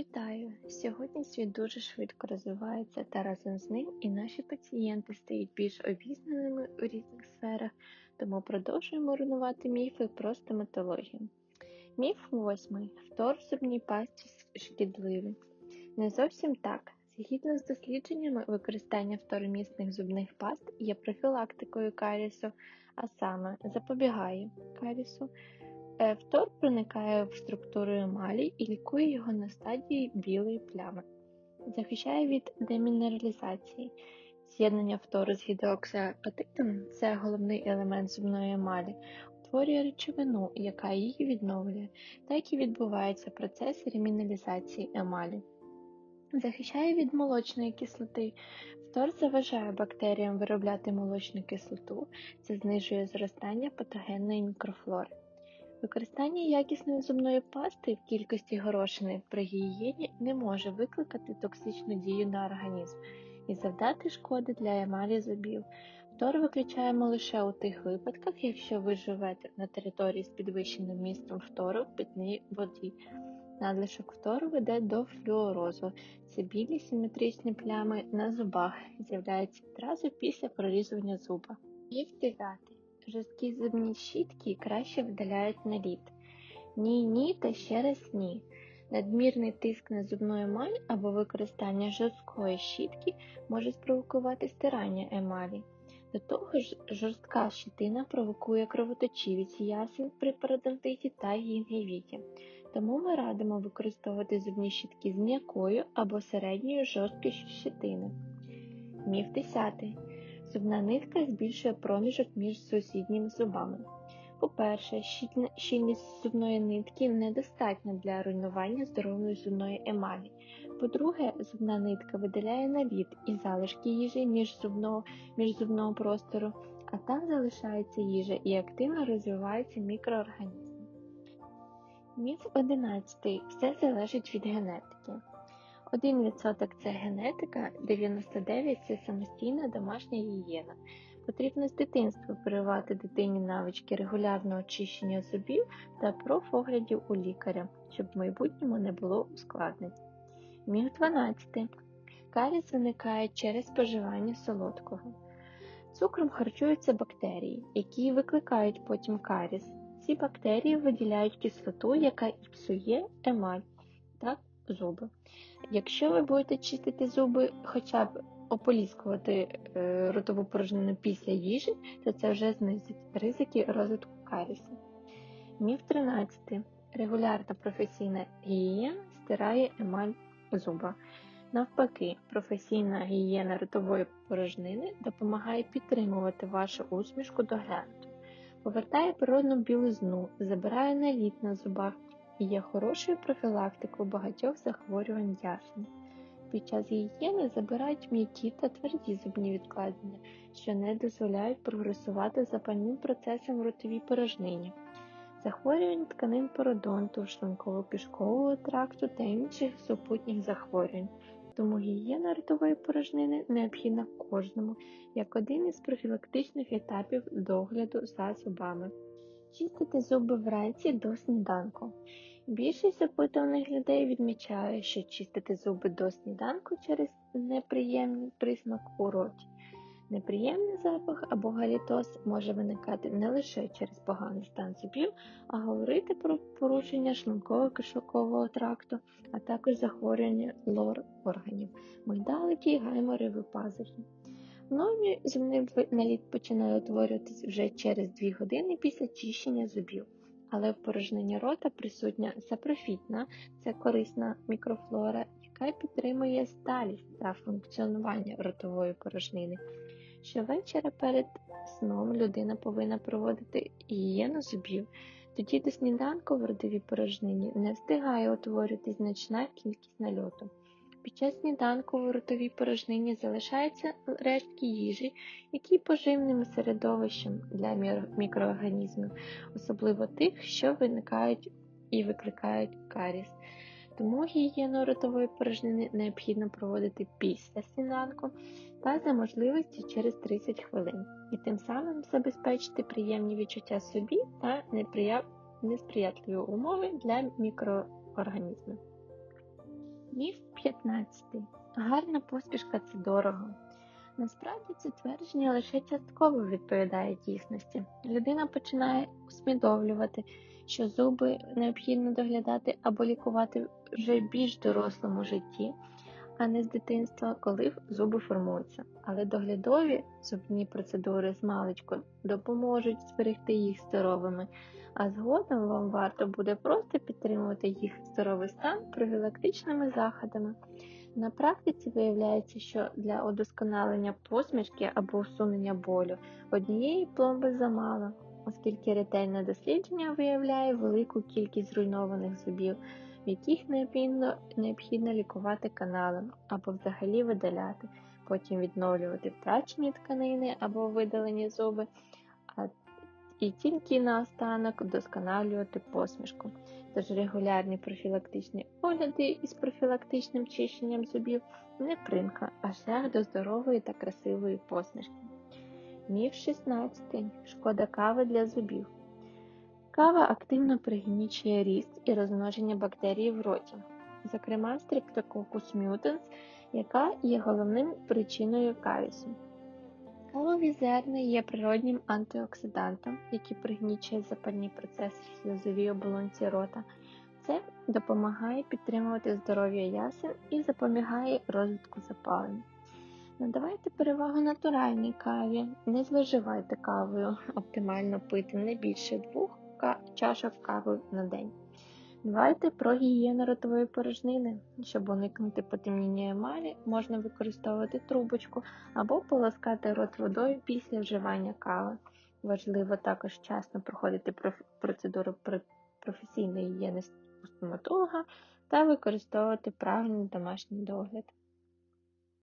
Вітаю! Сьогодні світ дуже швидко розвивається та разом з ним і наші пацієнти стають більш обізнаними у різних сферах, тому продовжуємо руйнувати міфи про стоматологію. Міф восьмий. Фтор в зубній пасті шкідливий. Не зовсім так. Згідно з дослідженнями, використання второмісних зубних паст є профілактикою карісу, а саме запобігає карісу. Е, фтор проникає в структуру емалі і лікує його на стадії білої плями, захищає від демінералізації. З'єднання фтору з гідроксиапатитом – це головний елемент зубної емалі, утворює речовину, яка її відновлює, так і відбувається процес реміналізації емалі. Захищає від молочної кислоти. Фтор заважає бактеріям виробляти молочну кислоту, це знижує зростання патогенної мікрофлори. Використання якісної зубної пасти в кількості горошини при гігієні не може викликати токсичну дію на організм і завдати шкоди для емалі зубів. Фтор виключаємо лише у тих випадках, якщо ви живете на території з підвищеним містом фтору в питній воді. Надлишок фтору веде до флюорозу. Це білі симетричні плями на зубах з'являються відразу після прорізування зуба. Міф 9. Жорсткі зубні щітки краще видаляють наліт. Ні, ні та ще раз ні. Надмірний тиск на зубну емаль або використання жорсткої щітки може спровокувати стирання емалі. До того ж, жорстка щитина провокує кровоточивість ясен при парадонтиті та гінгівіті. Тому ми радимо використовувати зубні щітки з м'якою або середньою жорсткістю щитини. Міф 10. Зубна нитка збільшує проміжок між сусідніми зубами. По-перше, щільність зубної нитки недостатня для руйнування здорової зубної емалі. По-друге, зубна нитка видаляє наліт і залишки їжі між зубного, між зубного простору, а там залишається їжа і активно розвиваються мікроорганізми. Міф 11. Все залежить від генетики. 1% це генетика, 99% це самостійна домашня гігієна. Потрібно з дитинства прививати дитині навички регулярного очищення зубів та профоглядів у лікаря, щоб в майбутньому не було ускладнень. Міг 12. Каріс виникає через споживання солодкого. Цукром харчуються бактерії, які викликають потім каріс. Ці бактерії виділяють кислоту, яка і псує емаль та зуби. Якщо ви будете чистити зуби, хоча б ополіскувати е, ротову порожнину після їжі, то це вже знизить ризики розвитку карісу. Міф 13. Регулярна професійна гігієна стирає емаль зуба. Навпаки, професійна гігієна ротової порожнини допомагає підтримувати вашу усмішку доглянуту, повертає природну білизну, забирає наліт на зубах і є хорошою профілактикою багатьох захворювань ясен. Під час гігієни забирають м'які та тверді зубні відкладення, що не дозволяють прогресувати запальним процесам в ротовій порожнині, захворювань тканин пародонту, шлунково-кишкового тракту та інших супутніх захворювань. Тому гігієна ротової порожнини необхідна кожному як один із профілактичних етапів догляду за зубами. Чистити зуби вранці до сніданку. Більшість опитуваних людей відмічає, що чистити зуби до сніданку через неприємний присмак у роті. Неприємний запах або галітоз може виникати не лише через поганий стан зубів, а говорити про порушення шлунково кишокового тракту, а також захворювання лор органів, мигдалики, гаймори, випазухи. В нормі зубний наліт починає утворюватись вже через 2 години після чищення зубів але в порожнині рота присутня сапрофітна, це корисна мікрофлора, яка підтримує сталість та функціонування ротової порожнини. Щовечора перед сном людина повинна проводити гігієну зубів, тоді до сніданку в ротовій порожнині не встигає утворювати значна кількість нальоту. Під час сніданку в ротовій порожнині залишаються рештки їжі, які поживним середовищем для мікроорганізмів, особливо тих, що виникають і викликають каріс. Тому гігієну ротової порожнини необхідно проводити після сніданку та за можливості через 30 хвилин, і тим самим забезпечити приємні відчуття собі та несприятливі умови для мікроорганізмів. Міф 15. Гарна поспішка це дорого. Насправді це твердження лише частково відповідає дійсності. Людина починає усвідомлювати, що зуби необхідно доглядати або лікувати вже більш дорослому житті, а не з дитинства, коли зуби формуються. Але доглядові зубні процедури з маличку допоможуть зберегти їх здоровими, а згодом вам варто буде просто підтримувати їх здоровий стан профілактичними заходами. На практиці виявляється, що для удосконалення посмішки або усунення болю однієї пломби замало, оскільки ретельне дослідження виявляє велику кількість зруйнованих зубів, яких необхідно, необхідно лікувати каналом або взагалі видаляти, потім відновлювати втрачені тканини або видалені зуби, а і тільки наостанок вдосконалювати посмішку. Тож регулярні профілактичні огляди із профілактичним чищенням зубів не примха, а шлях до здорової та красивої посмішки. Міф 16. Шкода кави для зубів. Кава активно пригнічує ріст і розмноження бактерій в роті, зокрема Streptococcus mutans, яка є головним причиною кавісу. Кавові зерна є природнім антиоксидантом, який пригнічує запальні процеси в сльозовій оболонці рота. Це допомагає підтримувати здоров'я ясен і запобігає розвитку запалень. Надавайте перевагу натуральній каві, не зловживайте кавою, оптимально пити не більше двох чашок кави на день. Дбайте про гігієну ротової порожнини. Щоб уникнути потемніння емалі, можна використовувати трубочку або полоскати рот водою після вживання кави. Важливо також вчасно проходити процедуру професійної гігієни стоматолога та використовувати правильний домашній догляд.